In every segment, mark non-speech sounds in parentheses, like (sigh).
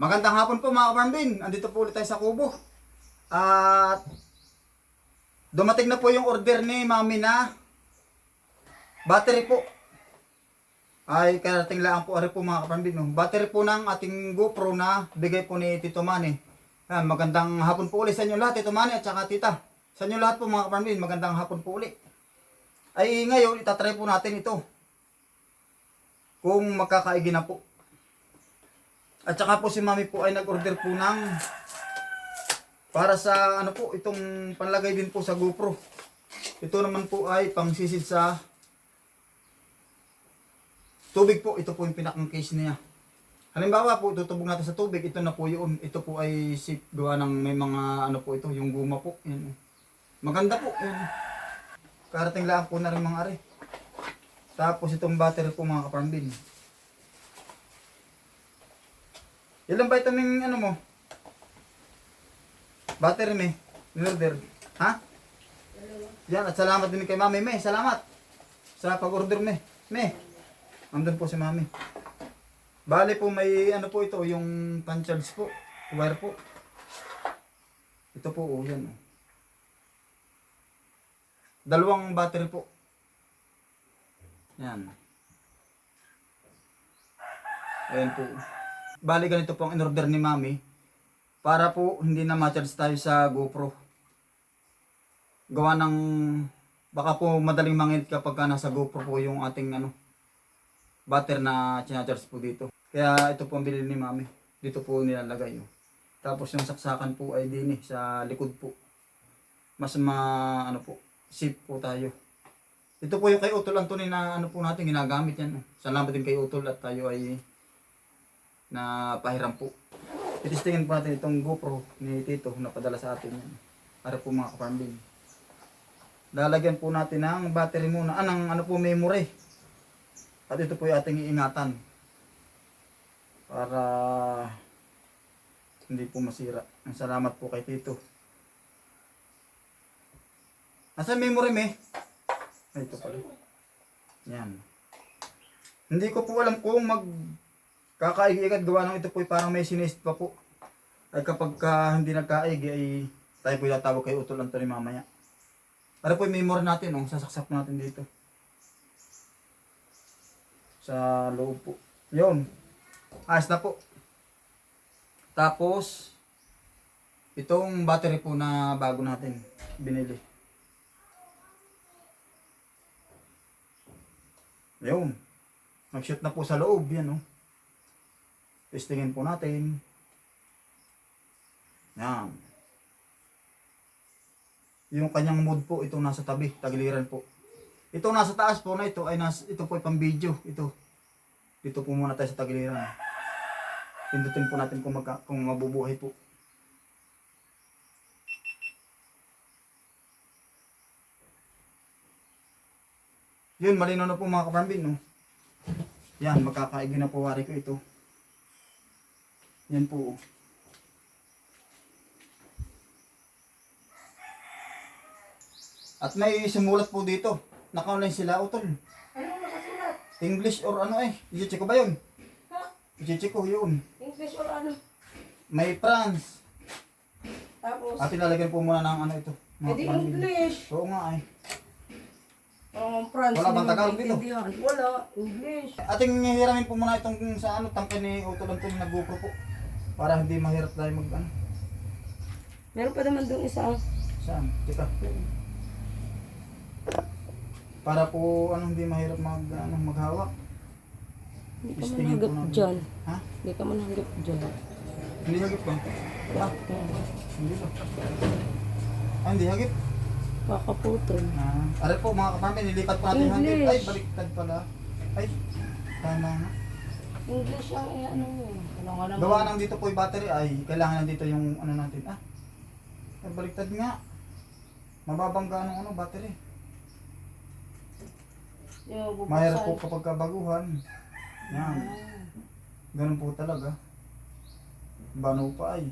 Magandang hapon po mga kaparambin. Andito po ulit tayo sa Kubo. At dumating na po yung order ni Mami na battery po. Ay karating lang po ari po mga kaparambin. No? Battery po ng ating GoPro na bigay po ni Tito Manny. Magandang hapon po ulit sa inyo lahat, Tito Manny at saka Tita. Sa inyo lahat po mga kaparambin, magandang hapon po ulit. Ay ngayon, itatry po natin ito. Kung magkakaigi na po. At saka po si Mami po ay nag-order po ng para sa ano po, itong panlagay din po sa GoPro. Ito naman po ay pangsisid sa tubig po. Ito po yung pinakang case niya. Halimbawa po, tutubog natin sa tubig. Ito na po yun. Ito po ay safe gawa ng may mga ano po ito, yung guma po. Yan. Maganda po. Yan. Karating lang po na rin mga ari. Tapos itong battery po mga kaparambin. Ilan ba ito ng ano mo? Battery me. Order. Ha? Yan, at salamat din kay Mami Me. Salamat. Sa pag-order me. Me. Andun po si Mami. Bale po may ano po ito, yung pan-charge po. Wire po. Ito po, oh, yan. Oh. Dalawang battery po. Yan. Ayan po. Bali ganito po ang in-order ni Mami. Para po hindi na ma-charge tayo sa GoPro. Gawa ng baka po madaling mangit kapag ka nasa GoPro po yung ating ano battery na charge po dito. Kaya ito po ang bilhin ni Mami. Dito po nilalagay. Oh. Tapos yung saksakan po ay din eh, sa likod po. Mas ma ano po, safe po tayo. Ito po yung kay Utol Anthony na ano po natin ginagamit yan. Salamat din kay Utol at tayo ay na pahiram po. Titistingin po natin itong GoPro ni Tito na padala sa atin. Para po mga kaparmbin. Lalagyan po natin ng battery muna. Ah, ng ano po memory. At ito po yung ating iingatan. Para hindi po masira. Salamat po kay Tito. Nasa memory me? Ay, ito pala. Yan. Hindi ko po alam kung mag kakaigi-agad gawa ng ito po parang may sinist pa po. Ay kapag ka hindi nagkaigi ay tayo po tatawag kay Utol Anthony mamaya. Para po yung memory natin, oh, sasaksak natin dito. Sa loob po. Yun. Ayos na po. Tapos, itong battery po na bago natin binili. Yun. Nag-shoot na po sa loob. Yan, oh. Testingin po natin. Yan. Yung kanyang mood po, ito nasa tabi, tagiliran po. Ito nasa taas po na ito ay nas, ito po ay pang video. Ito. Dito po muna tayo sa tagiliran. Pindutin po natin kung, magka, kung mabubuhay po. Yun, malinaw na po mga kaparambin, no? Yan, magkakaigi na po wari ko ito. Yan po. oh. At may sumulat po dito. Naka-online sila, utol. Ano nakasulat? English or ano eh. I-check ko ba yun? Ha? I-check ko yun. English or ano? May France. Tapos, At ilalagyan po muna ng ano ito. mga edi kapatid. English. Oo nga eh. Um, France. Wala bang Tagalog dito? Wala. English. Ating hihiramin po muna itong sa ano, tangke ni Utol Anthony na GoPro po. Para hindi mahirap tayo mag ano. Meron pa naman doon isa. Saan? Teka. Para po ano hindi mahirap mag ano, maghawak. Hindi ka managap natin. dyan. Ha? Hindi ka managap dyan. Hindi hagip ba? Ah, hindi ba? Ah, hindi hagip. Kakaputol. Ah, are po mga kapamilya, nilipat po natin. English. Ay, baliktad pala. Ay, tama nga. English ang eh, ano yun. Ano nga naman? Gawa nang dito po yung battery ay kailangan nandito yung ano natin. Ah, ay, baliktad nga. Mababangga ng ano, battery. Yung. Mahirap po kapag kabaguhan. Yan. Ganun po talaga. Bano pa ay.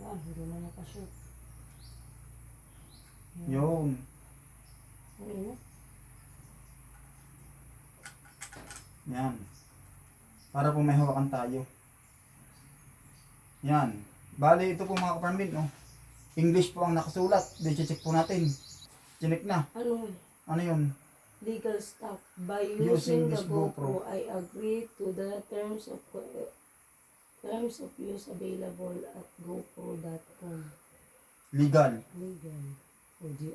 Yan, hindi na nakashoot. Yung. Yan. Para po may hawakan tayo. Yan. Bali, ito po mga kaparmin, no? English po ang nakasulat. Di check po natin. Chinek na. Ano? Ano yun? Legal staff. By using, using the GoPro, GoPro, I agree to the terms of terms of use available at gopro.com. Legal. Legal. O di,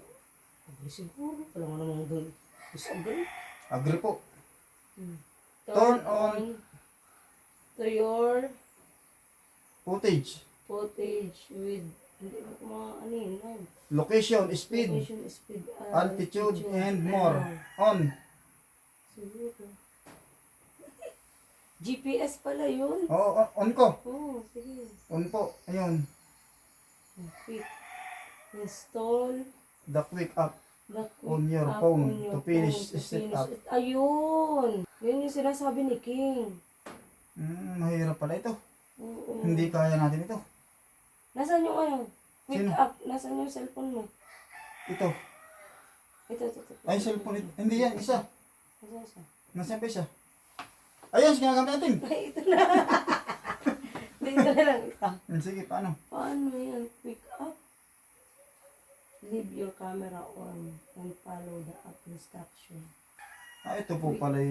agree siguro. Wala nga namang doon. Disagree. Agree po. Hmm. Turn on. to your Footage. footage with mo mga ano yun. Location, speed, Location, speed, altitude, and more. On. Siguro. (laughs) GPS pala yun. Oo, on, on ko. Oo, oh, sige. On po. Ayun. Quick. Install The quick app. the quick On your app phone on your to finish phone to set finish up. it. Ayun! Yun yung sinasabi ni King. Hmm, mahirap pala ito. Oo. Hindi kaya natin ito. Nasaan yung ano? Quick Sino? app. Nasaan yung cellphone mo? Ito. Ito, ito, ito. Ay, cellphone ito. Hindi yan, isa. Nasaan siya? Nasaan pa isa? Ayan, ginagamit natin. (laughs) Ay, ito na. (laughs) Dito na lang isa. Sige, paano? Paano yan? Quick up. Leave your camera on and follow the app instruction. Ah, ito po pala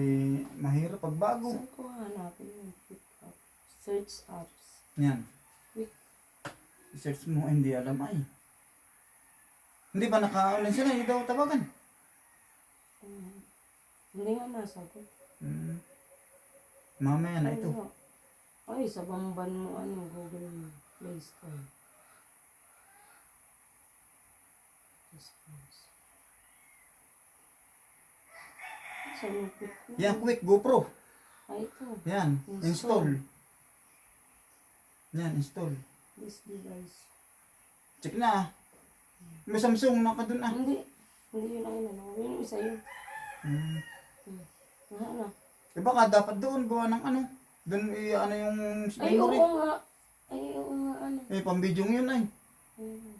mahirap pag bago. Saan ko hanapin yung quick up? Search apps. Yan. Quick. Search mo, hindi alam ay. Hindi ba naka-online sila? Hindi daw tawagan. Um, hindi nga nasagot. Hmm. Mamaya na ito. Ay, sa bamban mo, ano, Google Play Store. Yung quick na? Yan, quick, GoPro. Ay, ito. Yan, Install. Yan, install. This device. Check na ah. May Samsung naka dun ah. Hindi. Hindi yun ang inano. Yun yung isa yun. Hmm. Ano, ano? Eh baka dapat doon gawa ng ano. Doon i ano yung Ay, oo memory. nga. Ay, oo nga, ano. Eh, pambidyo yun ay. Ayun.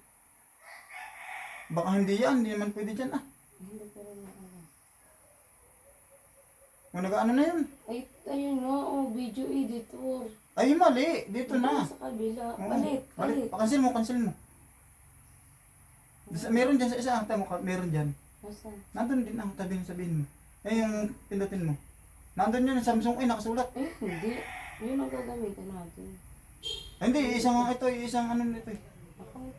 Baka hindi yan, hindi naman pwede dyan ah. Hindi ko rin ano. Kung nag-ano na yun. Ay, ayun nga, oh, video editor. Ay, mali. Dito na. Sa kabila. Oo. Palit, palit. Pakancel mo, cancel mo. Sa- Meron dyan sa isa, ah, tama ka, meron dyan. Nasaan? Nandun din ang tabi sabihin mo. Eh, yung pindutin mo. Nandun yun, Samsung, eh, nakasulat. Eh, hindi. Yun ang gagamitan natin. Ay, hindi, isang ito, isang ano nito eh.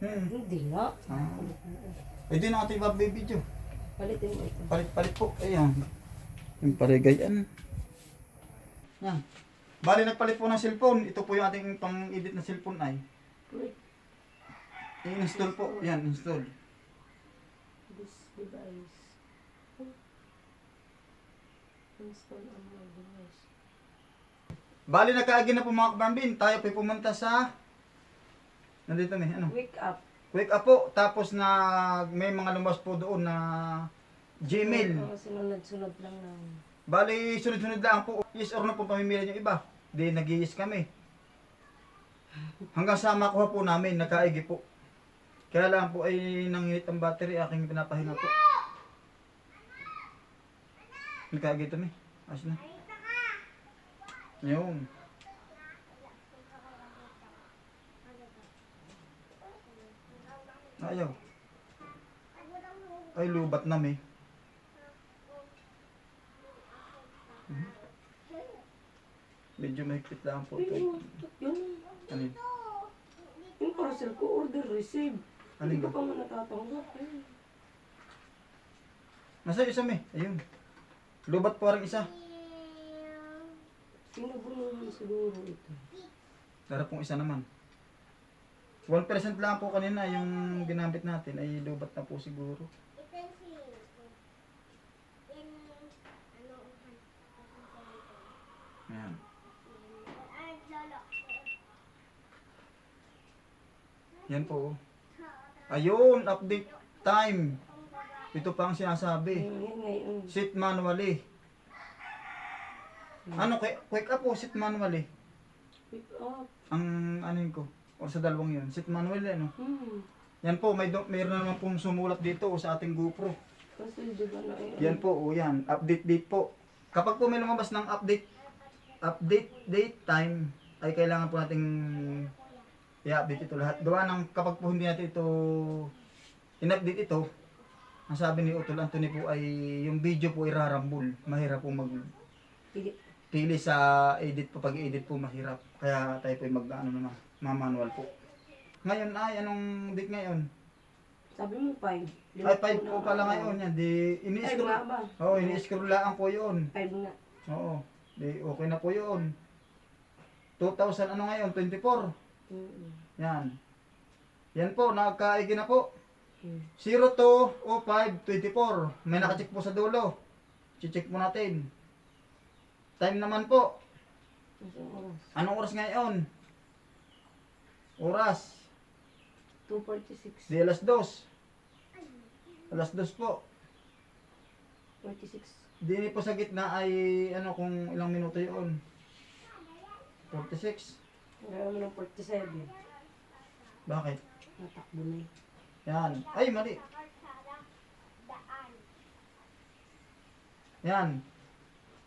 Hmm. hindi nga. Ah. Eh. Di na ito yung video. Palitin mo ito. Palit-palit po. Ayan. Yung paregayan. Yan. Bali, nagpalit po ng cellphone. Ito po yung ating pang-edit na cellphone ay. I-install po. Yan, install. this device. Install on my device. Bali, nagkaagin na po mga kabambin. Tayo po pumunta sa... Nandito may ano? Wake up. Wake up po. Tapos na may mga lumabas po doon na Gmail. Oo, sunod-sunod lang lang. Bali, sunod-sunod lang po. Yes or no po pamimili yung iba. Di nag-yes kami. Hanggang sa makuha po namin, nakaigi po. Kaya lang po ay nanginit ang battery, aking pinapahinga po. Nakaigi ito may. Ayos na. Yun. Ayaw. Ay, lubat na may. Medyo mahigpit lang po ito. yun. Yun. Ano yun? Yung parcel ko, order receive. Alin Hindi ba? ko pa man natatanggap. Eh. Nasa isa may. Ayun. Lubat po rin isa. Pinabulungan siguro ito. Dara pong isa naman. 1% lang po kanina yung ginamit natin ay lubat na po siguro. Ayan. Yan po. oh. Ayun, update time. Ito pa ang sinasabi. Ngayon. Sit manually. Ano, quick, quick up o sit manually? Pick up. Ang ano yun ko? O sa dalawang yun. Sit manually ano? Hmm. Yan po, may do, mayroon naman pong sumulat dito o sa ating GoPro. Kasi di ba na eh, Yan po, o yan. Update date po. Kapag po may lumabas ng update, update date time, ay kailangan po nating i-update ito lahat. Gawa ng kapag po hindi natin ito in-update ito, ang sabi ni Utol Anthony po ay yung video po irarambol. Mahirap po mag Pili. sa edit po. Pag edit po mahirap. Kaya tayo po ay mag ano naman, mamanual po. Ngayon ay anong date ngayon? Sabi mo 5. Ay 5 po pala ngayon yan. Di ini-scroll. ba? Oo, ini-scroll lang po 'yun. 5 nga. Oo. Di okay na po 'yun. 2000 ano ngayon? 24. Mm-mm. Yan. Yan po, nagkaigi na po. Mm. 0205 24. May nakacheck po sa dulo. Check po natin. Time naman po. Anong oras ngayon? Oras. 2.46. Di alas 2. Alas 2 po. 46. Di po sa gitna ay ano kung ilang minuto yun. 46. Gawin mo ng 47. Bakit? Natakbo na eh. Yan. Ay, mali. Yan.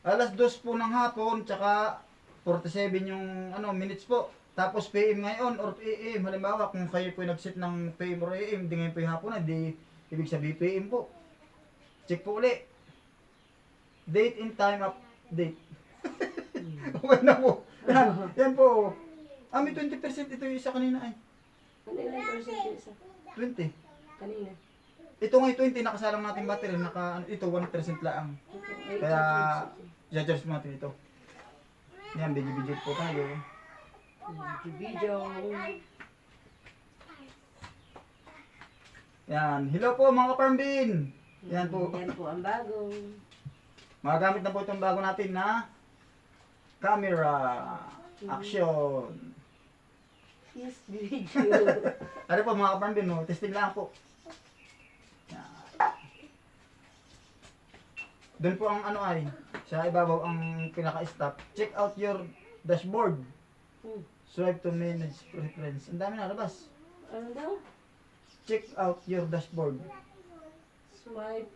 Alas 2 po ng hapon, tsaka 47 yung ano, minutes po. Tapos PM ngayon or AM. Halimbawa, kung kayo po nag-set ng PM or AM, di ngayon po yung hapon na, di ibig sabihin PM po. Check po uli. Date and time update. (laughs) okay na po. Yan, yan po. Ah, may 20% ito yung isa kanina ay. Ano ilang percent yung isa? 20. Kanina. Ito ngayon 20, nakasalang natin battery, naka, ano, ito 1% lang. Kaya, judge mo natin ito. Yan, video-video po tayo. Video. Yan, hello po mga kaparmbin! Yan po. Yan po ang bago. Magagamit na po itong bago natin na camera. Action. Yes, video. (laughs) Ano po mga kaparmbin, no? testing lang po. Yan. Doon po ang ano ay, sa ibabaw ang pinaka-stop. Check out your dashboard. Hmm. Swipe to manage preference. Ang dami na labas. Ano daw? Check out your dashboard. Swipe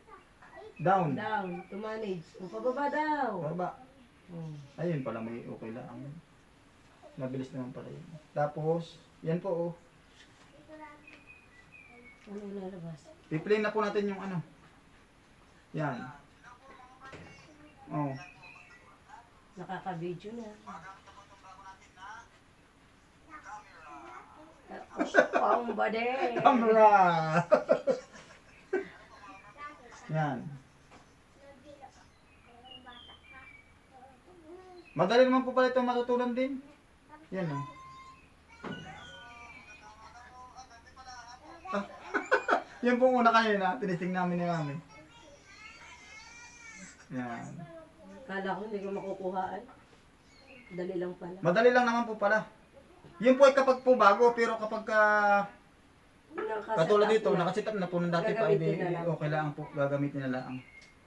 Down. down to manage. O pababa daw. Baba. Oh. Ayun pala may okay lang. Mabilis naman pala yun. Tapos, yan po oh. Ano lalabas? I-play na po natin yung ano. Yan. Oh. Nakaka-video na. Ang bade. Camera! yan. Madali naman po pala ito matutunan din. Yan oh. Ah, (laughs) yan po una kanina, tinisting namin ni mami. Yan. Kala ko hindi ko makukuhaan. Dali lang pala. Madali lang naman po pala. Yun po ay kapag po bago, pero kapag ka, Nakaset katulad dito, na. nakasit up na po nung dati pa, Gagamitin hindi, na lang. okay lang po, gagamitin na lang.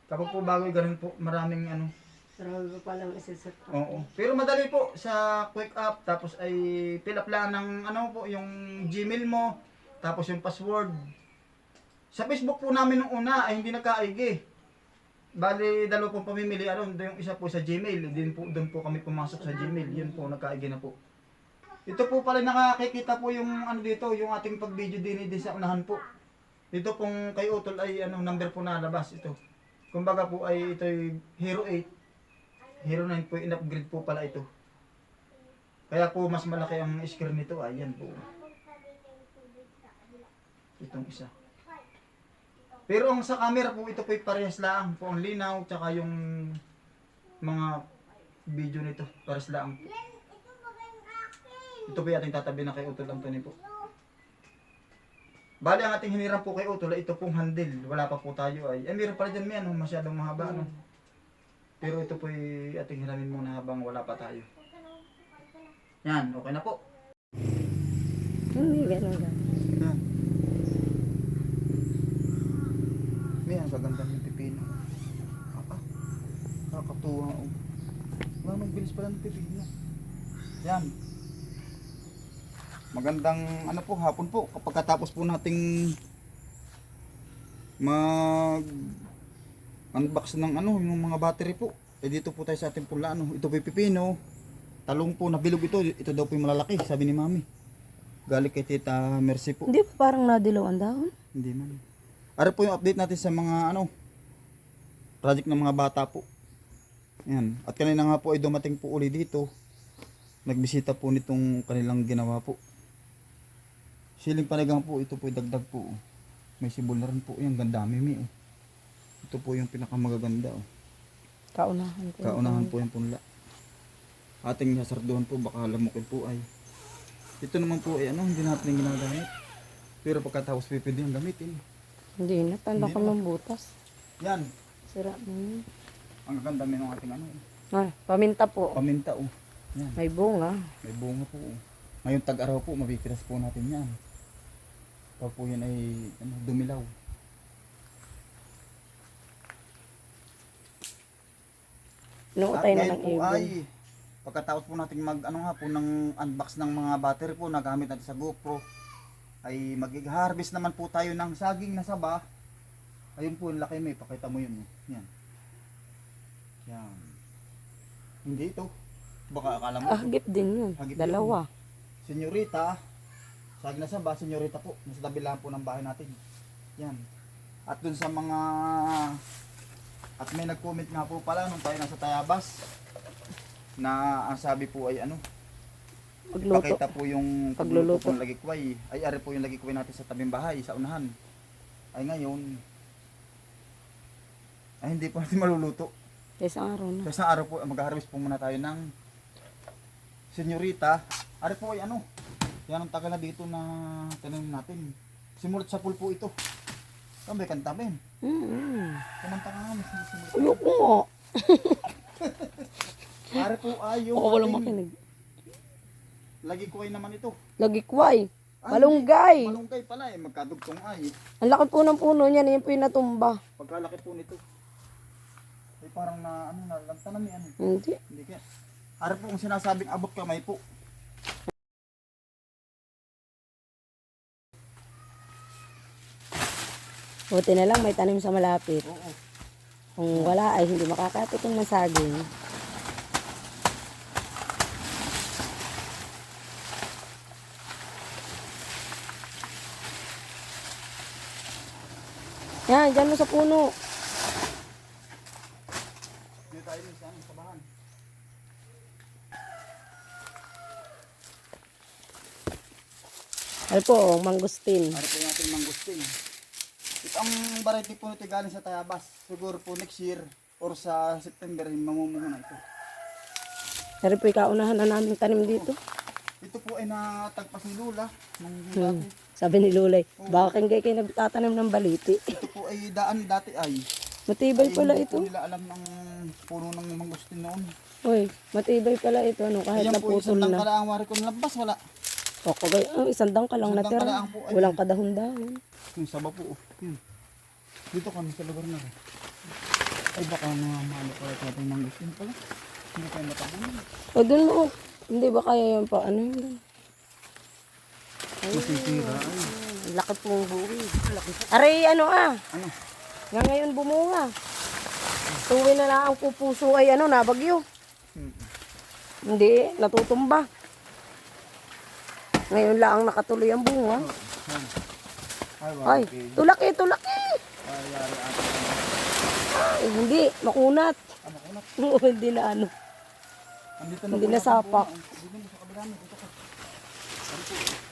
Kapag po bago, ganun po, maraming ano, Marami pa palang isiset up. oo. Pero madali po, sa quick up, tapos ay fill up lang ng ano po, yung Gmail mo, tapos yung password. Sa Facebook po namin nung una ay hindi nagka-IG. Bali, dalawa pong pamimili, ano, yung isa po sa Gmail, din po, doon po kami pumasok sa Gmail, yun po, nagka-IG na po. Ito po pala nakakikita po yung ano dito, yung ating pag-video din din sa unahan po. Dito pong kay Utol ay ano number po nalabas ito. Kumbaga po ay ito ay Hero 8. Hero 9 po in-upgrade po pala ito. Kaya po mas malaki ang screen nito. Ayan po. Itong isa. Pero ang sa camera po ito po ay parehas lang po ang linaw tsaka yung mga video nito parehas lang. Ito po yung ating tatabi na kay Utol Anthony po. Bali ang ating hiniram po kay Utol ay ito pong handle. Wala pa po tayo ay. Eh meron pala dyan may ano, masyadong mahaba ano. Pero ito po yung ating hiramin muna habang wala pa tayo. Yan, okay na po. Hindi, ganun ganun. Yan. May ang ng pipino. Ah, kakatuwa. Oh. Wala magbilis pala ng pipino. Yan. Magandang ano po, hapon po. Kapag katapos po nating mag unbox ng ano, yung mga battery po. Eh dito po tayo sa ating pula ano. Ito po pipino. Talong po, nabilog ito. Ito daw po yung malalaki, sabi ni mami. Galing kay tita Mercy po. Hindi pa parang nadilaw ang dahon? Hindi man. Ano po yung update natin sa mga ano, project ng mga bata po. Yan. At kanina nga po ay dumating po uli dito. Nagbisita po nitong kanilang ginawa po. Siling panigang po, ito po dagdag po. oh. May sibol na rin po. Yan, ganda mimi. Oh. Ito po yung pinakamagaganda. Oh. Kaunahan ko. Kaunahan po yung punla. Ating hasarduhan po, baka lamukin po ay. Ito naman po ay ano, hindi natin ginagamit. Pero pagkatapos pipili yung gamitin. Hindi na, tanda na. ng butas. Yan, Sira yun. ang gaganda ng ating ano, Ay, paminta po. paminta oh. Yan, May bunga. may bunga po. Oh. Ngayon tag-araw po, mabikiras po natin yan. Pag po yan ay ano, dumilaw. Inuutay na ngayon ng po ibon. ay, pagkatapos po natin mag, ano nga po, ng unbox ng mga battery po, nagamit natin sa GoPro, ay mag-harvest naman po tayo ng saging na saba. Ayun po, yung laki may, pakita mo yun. oh. Yan. Yan. Hindi ito. Baka akala mo. Ah, hagip din yun. Hagip Dalawa. Senyorita, saging na saba, senyorita po. Nasa tabi lang po ng bahay natin. Yan. At dun sa mga at may nag-comment nga po pala nung tayo nasa Tayabas na ang sabi po ay ano, Magluto. pakita po yung Pagluluto. ng lagikway. Ay ari po yung lagikway natin sa tabing bahay, sa unahan. Ay ngayon, ay hindi po natin (laughs) maluluto. Isang araw na. Sa isang araw po, mag-harvest po muna tayo ng senyorita. Ari po ay ano, yan ang tagal na dito na tinanim natin. Simulat sa pulpo ito. Kami kantamin. Mm-hmm. Kumanta ka nga. Ayoko nga. (laughs) Ari po ay yung Ako walang makinig. Lagi ko ay naman ito. Lagikway. Ay, Malunggay. hindi. Malunggay pala eh, magkadugtong ay. Ang laki po ng puno niya. Yan po yung natumba. Pagkalaki po nito. Ay parang na ano na lantanan ni ano. Hindi. Hindi kaya. Ari po ang sinasabing abot kamay po. Buti na lang may tanim sa malapit. Oo. Kung wala ay hindi makakatikim ng saging. Yan, dyan mo sa puno. Dito tayo sa ano, sa bahan. Ano po, mangustin. Ari po yung ating mangustin. Ang variety po nito galing sa Tayabas. Siguro po next year or sa September mamumuno na ito. Pero po ikaunahan na namin tanim dito. Ito po ay natagpas ni Lula nung Hmm. dati. Sabi ni Lulay, baka kang kayo nagtatanim ng baliti. Ito po ay daan dati ay. Matibay ay pala hindi po ito. nila alam ng puno ng mangustin noon. Uy, matibay pala ito. Ano, kahit Ayan po naputol isang na. kalaang wari ko nalabas wala. O, kagay, oh, isang dang ka lang Isang natira. po. Walang kadahon-dahon. Yung saba po. oh. Yun. Dito kami sa lugar na rin. Ay baka mga maano pala ito ating mangustin pala. Hindi tayo matabunan. O, dun mo. Hindi ba kaya yung pa, ano yun? dun? Masisira ay. Ang Laki pong buwi. Aray, ano ah. Ano? Nga ngayon bumunga. Tuwi na lang ang pupuso ay ano, nabagyo. Hmm. Hindi, natutumba. Ngayon lang ang nakatuloy ang bunga. Yan. Ay, okay. tulaki, tulaki. Ay. Ay, hindi, makunat. Na? (laughs) Oo, hindi na ano. Hindi na sapak.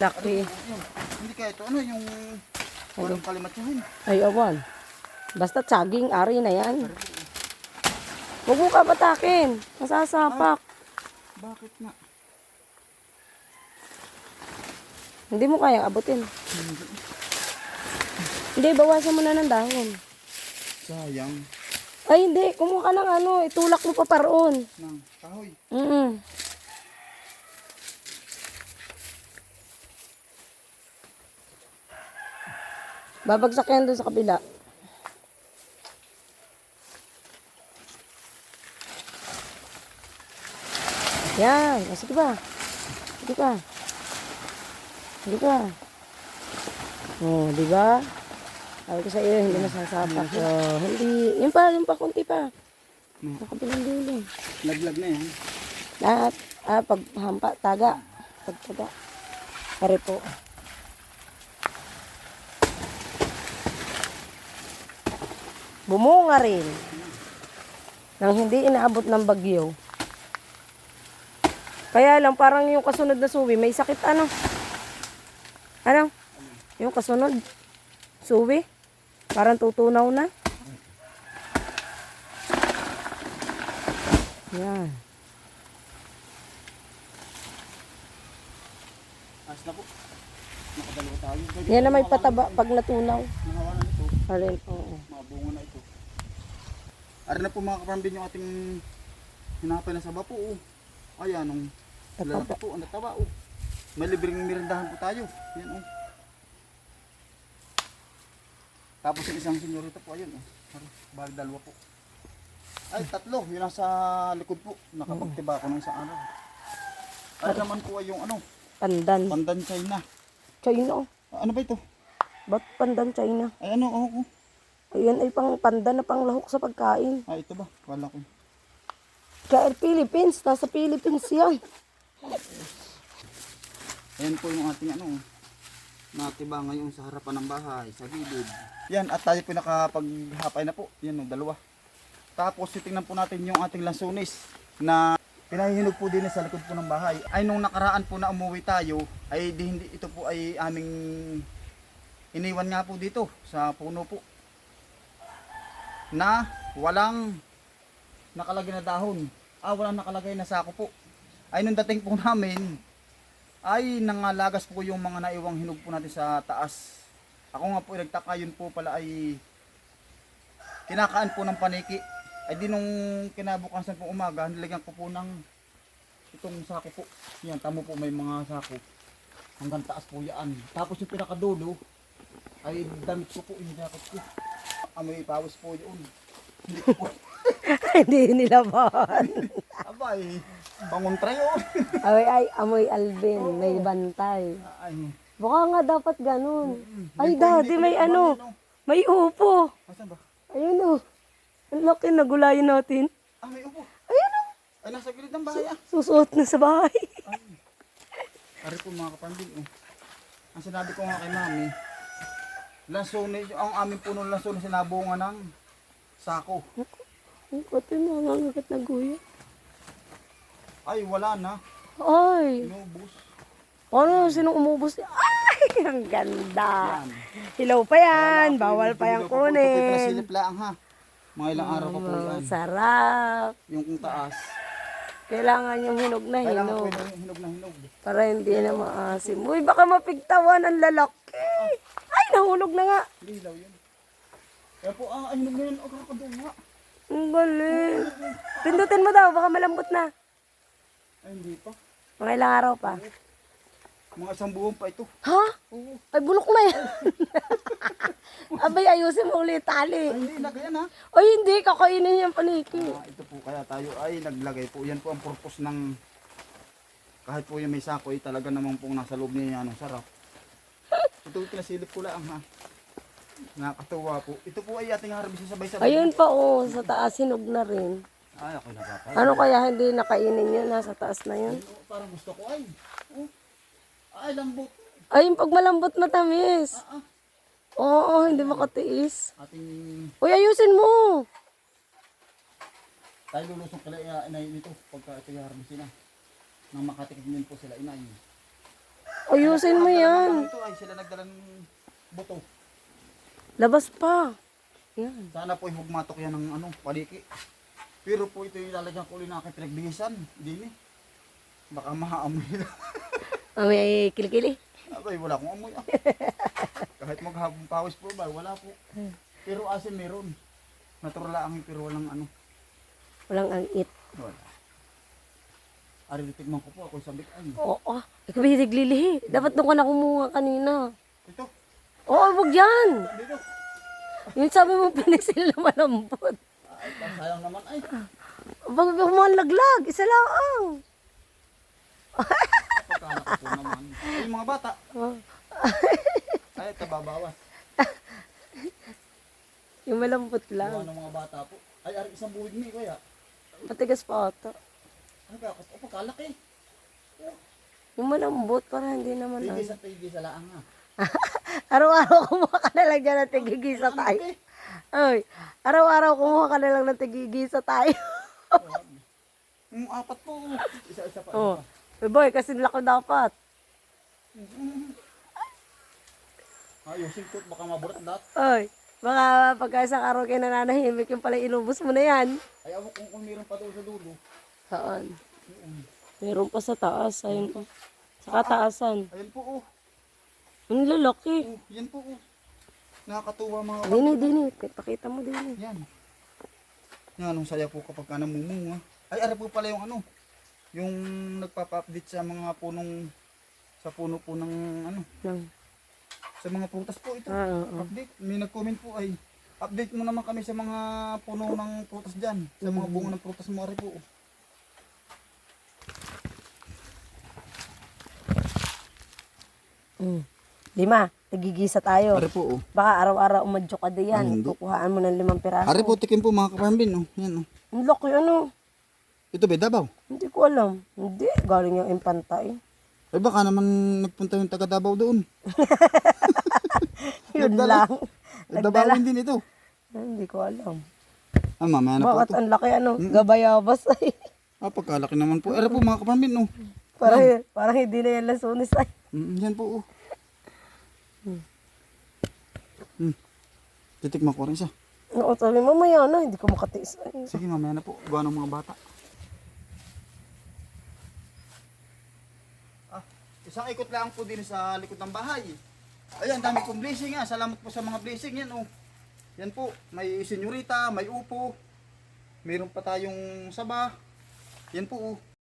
Laki. Hindi kaya ito ano yung walang kalimatsuhin. Ay, awan. Basta saging, ari na yan. Huwag mo ka patakin. Masasapak. Bakit nga? Hindi mo kaya abutin. Hindi, bawasan mo na ng dahon. Sayang. Ay, hindi. Kumuha ka ng ano, itulak mo pa paroon. Nang kahoy. Mm Babagsak yan doon sa kabila. Yan. O, sige pa. Sige pa. Sige pa. Oh, di ba? Sabi ko sa iyo, hindi masasapak. So, hindi. Yun pa, yun pa, kunti pa. Sa kabilang dulo. Laglag na yan. Lahat. Ah, paghampa, taga. Pagtaga. Pare po. Bumunga rin. Nang hindi inaabot ng bagyo. Kaya lang, parang yung kasunod na suwi, may sakit ano? Ano? Yung kasunod? Suwi? Parang tutunaw na. Yan. As na po. Nakadalawa tayo. Yan na may pataba pag natunaw. Nahawalan ito. Alin, oo. Mga bunga na ito. Ari na po mga kaparambin yung ating hinapay na saba po. Oh. Ayan, nung Tataba. lalaki po, ang nataba. Oh. May libreng mirindahan po tayo. Yan oh. Tapos yung isang senyorita po, ayun oh. Bali dalawa po. Ay, tatlo. Yun nasa likod po. Nakapagtiba ako ng isang ano. Ay naman po ay yung ano, Pandan. pandan China. China. Ah, Ano ba ito? Ba't pandan China? Ay ano, oh, oh. Ayan ay pang pandan na pang lahok sa pagkain. Ah, ito ba? Wala ko. Kaya Philippines, nasa Philippines yan. Ayan po yung ating ano, natiba ngayon sa harapan ng bahay, sa gilid. Yan, at tayo po nakapaghapay na po. Yan o, dalawa. Tapos titingnan po natin yung ating lansunis na pinahihinog po din sa likod po ng bahay. Ay nung nakaraan po na umuwi tayo, ay di, hindi, ito po ay aming iniwan nga po dito sa puno po. Na walang nakalagay na dahon. Ah, walang nakalagay na sako po. Ay nung dating po namin, ay nangalagas po yung mga naiwang hinog po natin sa taas. Ako nga po nagtaka yun po pala ay kinakaan po ng paniki. Ay di nung kinabukasan po umaga, nilagyan ko po ng itong sako po. Yan, tamo po may mga sako. Hanggang taas po yan. Tapos yung pinakadulo, ay damit ko po, yung jacket ko. Amoy pawis po yun. (laughs) (laughs) Hindi ko po. Hindi nilaban. Abay, pangontra yun. (laughs) ay, ay, amoy Alvin, may bantay. Ay, Baka nga dapat ganun. Ay, Hindi po, daddy, hindi ko may ano, may upo. Asan ba? Ayun o. Ang laki, nagulayin natin. Ah, may upo. Ayun o. Ay, nasa gilid ng bahay ah. Susuot na sa bahay. Ay. Ari po mga kapambing oh. Ang sinabi ko nga kay mami, lansones, ang aming puno ng lansones sinabunga ng sako. Ang kote mo, ang agad na guya. Ay, wala na. Ay, Inubos. ano, sinong umubos? Ay, ang ganda. Yan. Hilaw pa yan, Wala bawal pa yung kunin. pinasilip lang ha. Mga ilang araw pa po Mm, yan. sarap. Yung kung taas. Kailangan yung hinog na Kailangan hinog. yung hinog na hinog. Para hindi na maasim. Uy, baka mapigtawan ang lalaki. Ay, nahulog na nga. Hilaw yun. Kaya po, ah, hinog na yun. Oh, kakadunga. Ang galing. Pindutin mo daw, baka malambot na. Ay, hindi pa. Mga ilang araw pa. Mga isang buwan pa ito. Ha? Ay, bulok na yan. (laughs) Abay, ayusin mo ulit tali. Ay, hindi na ganyan ha. Ay, hindi, kakainin yung paniki. Ah, ito po kaya tayo ay naglagay po. Yan po ang purpose ng kahit po yung may sako ay talaga namang pong nasa loob niya yan. Ang sarap. (laughs) Ito pinasilip ko lang ha. Nakakatuwa po. Ito po ay ating harvest sa sabay-sabay. Ayun pa, oh, sa taas hinog na rin. Ay, ako napapay. Ano kaya hindi nakainin yun? Nasa taas na yun. Parang gusto ko ay. Oh. Ay, lambot. Ay, yung pag malambot matamis. Ah, ah. Oo, hindi makatiis. Ating Uy, ayusin mo. tayo lulusong kala uh, inay nito pagka ito yung harvest na. Nang makatikim din po sila inay. Ayusin mo yan. Ito ay sila nagdala ng buto. Labas pa. Yan. Sana po hugmatok yan ng ano, paliki. Pero po ito yung ilalagyan ko ulit na aking pinagbihisan. Hindi ni. Baka mahaamoy na. (laughs) May kilikili. Abay, wala akong amoy. Ah. (laughs) Kahit maghabong pawis po ba, wala po. Pero asin meron. Natural lang pero walang ano. Walang ang it. Wala. Ari, titigman ko po ako sabi ay. Oo, ikaw ba naglilihi? Dapat doon ka na kumuha kanina. Ito, Oo, wag yan. dito. Yung sabi mo (laughs) pinisil na malambot. Ay, sayang naman ay. Wag mo laglag. Isa lang ang. Pagkala ko po naman. Ay, mga bata. Oh. Ay, ito babawas. Yung malambot lang. ng mga bata po. Ay, ari isang buwig ni kaya. Matigas pa ata. Ano ba? O, pagkalaki. Yung malambot, para hindi naman Tigis ano. at tigis sa laang ha. (laughs) Araw-araw kumuha ka na lang dyan ng tigigisa tayo. Ay, araw-araw kumuha ka na lang ng tigigisa tayo. Yung (laughs) apat po. Isa-isa pa. oh. Eh, boy, kasi lako dapat. Ayusin ko, baka maburat lahat. Ay, baka pagka isang araw kayo nananahimik, yung pala inubos mo na yan. Ay, ako kung, kung meron pa doon sa dulo. Saan? Meron pa sa taas. Ayun po. Sa kataasan. Ayan po, oh. Ang lalaki. oh yan po, oh. Nakakatuwa mga Dini, dini. Pakita mo dini. Yan. Yan, anong saya po kapag ka namumunga. Ay, ara po pala yung ano, yung nagpapa-update sa mga punong, sa puno po ng ano, Nang. sa mga prutas po ito. Ah, oo. Update. May nag-comment po ay, update mo naman kami sa mga puno ng prutas dyan. Sa mga bunga ng prutas mo, ari po. Mm. Lima. Nagigisa tayo. Ari po, oh. Baka araw-araw umadyo ka Ay, diyan. hindi. Kukuhaan mo ng limang piraso. Ari po, tikim po mga kaparambin, oh. Yan, oh. Ang laki ano. Ito ba, Dabaw? Hindi ko alam. Hindi. Galing yung impantay. Ay, baka naman nagpunta yung taga Dabaw doon. (laughs) Yun Nagdala. lang. Eh, Dabawin din ito. Hindi ko alam. Ah, mamaya na po Bakit ito. ang laki ano? Gabayabas (laughs) ay. Ah, pagkalaki naman po. Ari po mga kaparambin, oh. parang, parang hindi na yan lasunis ay. Mm, yan po, oh. Titikman ko rin siya. Oo, sabi mamaya na. Hindi ko makatiis ay. Sige, mamaya na po. Gawa ng mga bata. Ah, isang ikot lang po din sa likod ng bahay. Ayan, dami pong blessing ah. Salamat po sa mga blessing yan, oh. Yan po, may senyorita, may upo. Meron pa tayong saba. Yan po, oh.